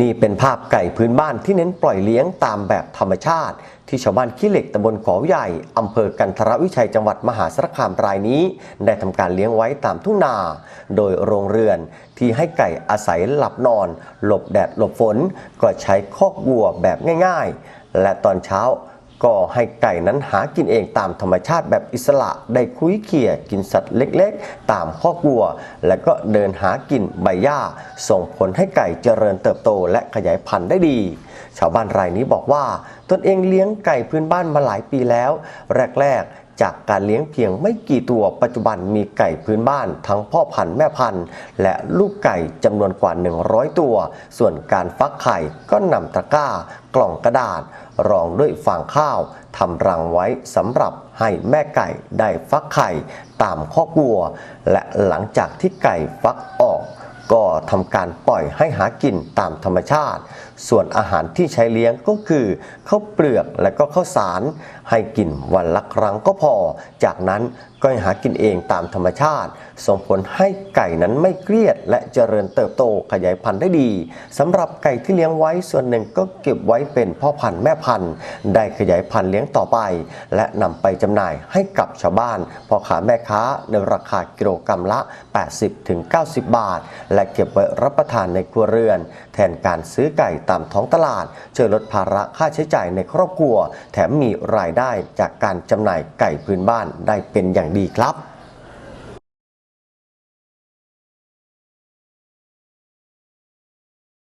นี่เป็นภาพไก่พื้นบ้านที่เน้นปล่อยเลี้ยงตามแบบธรรมชาติ ที่ชาวบ้านขี้เหล็กตำบลขอใหญ่อำเภอกันทรวิชัยจังหวัดมหาสารคามรายนี้ ได้ทำการเลี้ยงไว้ตามทุ่งนา โดยโรงเรือนที่ให้ไก่อาศัยหลับนอน หลบแดดหลบฝน ก็ใช้คอกวัวแบบง่าย ๆ และตอนเช้า ก็ให้ไก่นั้นหากินเองตามธรรมชาติแบบอิสระได้คุยเขี่ยกินสัตว์เล็กๆ ตามข้อกลัว และก็เดินหากินใบหญ้า ส่งผลให้ไก่เจริญเติบโตและขยายพันธุ์ได้ดี ชาวบ้านรายนี้บอกว่า ตนเองเลี้ยงไก่พื้นบ้านมาหลายปีแล้ว แรกๆ จากการเลี้ยงเพียงไม่กี่ตัวปัจจุบันมีไก่พื้นบ้าน ทั้งพ่อพันธุ์แม่พันธุ์ และลูกไก่จำนวนกว่า 100 ตัว ส่วนการฟักไข่ก็นำตะกร้ากล่องกระดาษ รองด้วยฟางข้าวทำรังไว้สำหรับให้แม่ไก่ได้ฟักไข่ตามข้อกวัว และหลังจากที่ไก่ฟักออก ก็ทำการปล่อยให้หากินตามธรรมชาติ ส่วนอาหารที่ใช้เลี้ยงก็คือข้าวเปลือกและก็ข้าวสาร ให้กินวันละครั้งก็พอ จากนั้น ก็ให้หากินเองตามธรรมชาติ ส่งผลให้ไก่นั้นไม่เครียด และเจริญเติบโตขยายพันธุ์ได้ดีสำหรับไก่ที่เลี้ยงไว้ส่วนหนึ่งก็เก็บไว้เป็นพ่อพันธุ์แม่พันธุ์ได้ขยายพันธุ์เลี้ยงต่อไป และนำไปจำหน่ายให้กับชาวบ้านพ่อค้าแม่ค้าในราคากิโลกรัมละ 80-90 บาท และเก็บไว้รับประทานในครัวเรือน แทนการซื้อไก่ตามท้องตลาดช่วยลดภาระค่าใช้จ่ายในครอบครัว แถมมีรายได้จากการจำหน่ายไก่พื้นบ้านได้เป็นอย่างอย่างดีครับ